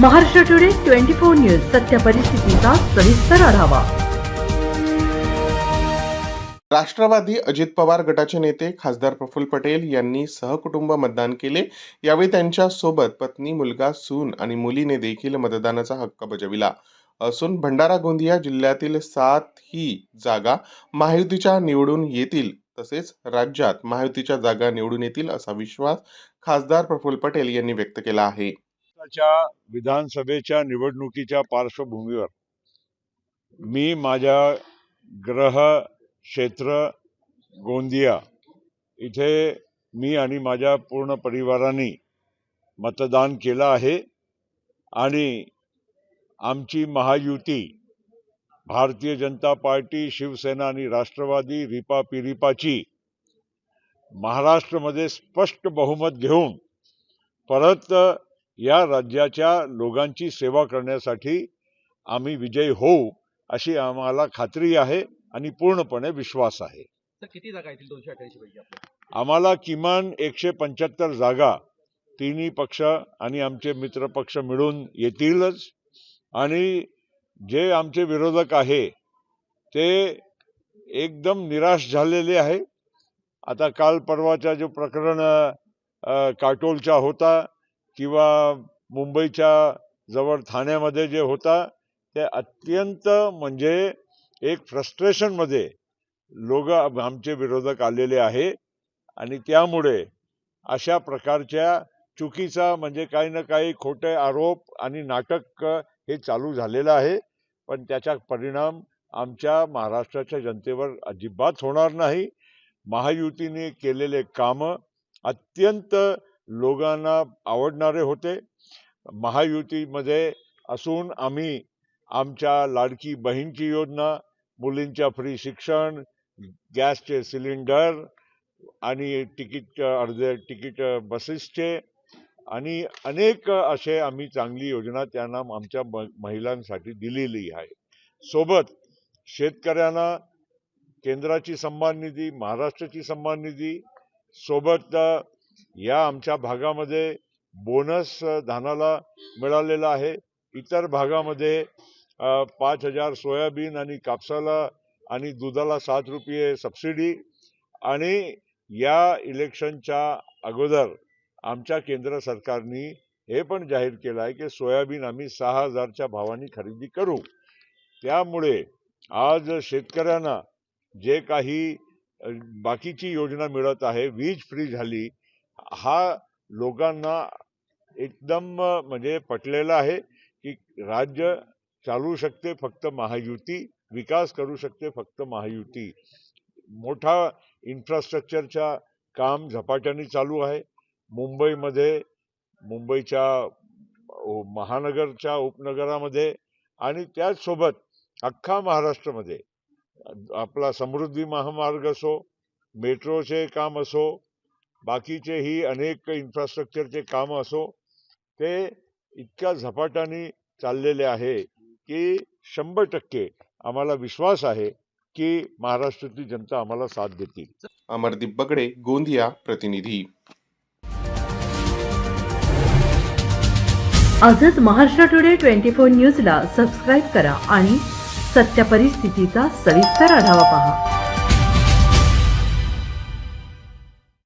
Maharashtra today twenty four news सत्य परिस्थितीचा सविस्तर आढावा. राष्ट्रवादी अजित पवार गटाचे नेते खासदार प्रफुल्ल पटेल यांनी सहकुटुंब मतदान केले. यावेळी त्यांच्यासोबत पत्नी मुलगा सून आणि मुलीने देखील मतदानाचा हक्क बजाविला. असून भंडारा गोंदिया जिल्ह्यातील सात ही जागा महायुतीच्या निवडून येतील तसेच राज्यात महायुतीच्या जागा निवडून येतील असा विश्वास खासदार प्रफुल्ल पटेल यांनी व्यक्त केला आहे. च्या विधानसभेच्या निवडणुकीच्या पार्श्वभूमीवर मी माझ्या ग्रह क्षेत्र गोंदिया इथे मी आणि माझ्या पूर्ण परिवाराने मतदान केलं आहे आणि आमची महायुती भारतीय जनता पार्टी शिवसेना आणि राष्ट्रवादी रिपा पिरिपाची महाराष्ट्रामध्ये स्पष्ट बहुमत घेऊन परत या राज्याच्या लोकांची सेवा करण्यासाठी आम्ही विजयी होऊ अशी आम्हाला खात्री आहे आणि पूर्णपणे विश्वास आहे. किती जागा येतील? दोनशे अठ्ठ्याऐंशी पैकी आम्हाला किमान एकशे पंच्याहत्तर जागा तिन्ही पक्ष आणि आमचे मित्र पक्ष मिळून येतीलच. आणि जे आमचे विरोधक आहे ते एकदम निराश झालेले आहे. आता काल परवाचा जो प्रकरण काटोलचा होता किंवा मुंबईच्या जवळ ठाण्यामध्ये जे होता ते अत्यंत म्हणजे एक फ्रस्ट्रेशनमध्ये लोक आमचे विरोधक आलेले आहे. आणि त्यामुळे अशा प्रकारच्या चुकीचा म्हणजे काही ना काही खोटे आरोप आणि नाटक हे चालू झालेलं आहे. पण त्याचा परिणाम आमच्या महाराष्ट्राच्या जनतेवर अजिबात होणार नाही. महायुतीने केलेले कामं अत्यंत लोकांना आवडणारे होते. महायुतीमध्ये असून आम्ही आमच्या लाडकी बहीणची योजना मुलींच्या फ्री शिक्षण गॅसचे सिलेंडर आणि तिकीट अर्धे तिकीट बसेसचे आणि अनेक असे आम्ही चांगली योजना त्यांना आमच्या म- महिलांसाठी दिलेली आहे. सोबत शेतकऱ्यांना केंद्राची सन्मान निधी महाराष्ट्राची सन्मान निधी सोबत या आमच्या भागामध्ये बोनस धानाला मिळालेला आहे. इतर भागामध्ये पाच हजार सोयाबीन आणि कापसाला आणि दुधाला सात रुपये सबसिडी आणि या इलेक्शनच्या अगोदर आमच्या केंद्र सरकारनी हे पण जाहीर केलं आहे की सोयाबीन आम्ही सहा हजारच्या भावाने खरेदी करू. त्यामुळे आज शेतकऱ्यांना जे काही बाकीची योजना मिळत आहे वीज फ्री झाली हा लोकांना एकदम म्हणजे पटलेला आहे की राज्य चालू शकते फक्त महायुती विकास करू शकते फक्त महायुती. मोठा इन्फ्रास्ट्रक्चरच्या काम झपाट्याने चालू आहे. मुंबईमध्ये मुंबईच्या महानगरच्या उपनगरामध्ये आणि त्याचसोबत अख्खा महाराष्ट्रामध्ये. आपला समृद्धी महामार्ग असो मेट्रोचे काम असो बाकीचेही अनेक इन्फ्रास्ट्रक्चरचे काम असो ते इतक्या झपाट्याने चाललेले आहे की शंभर टक्के आम्हाला विश्वास आहे की महाराष्ट्रातली जनता आम्हाला साथ देतील. अमरदीप बगडे गोंदिया प्रतिनिधी. आजच महाराष्ट्र टुडे ट्वेंटी फोर न्यूजला सबस्क्राईब करा आणि सत्य परिस्थितीचा सविस्तर आढावा पहा.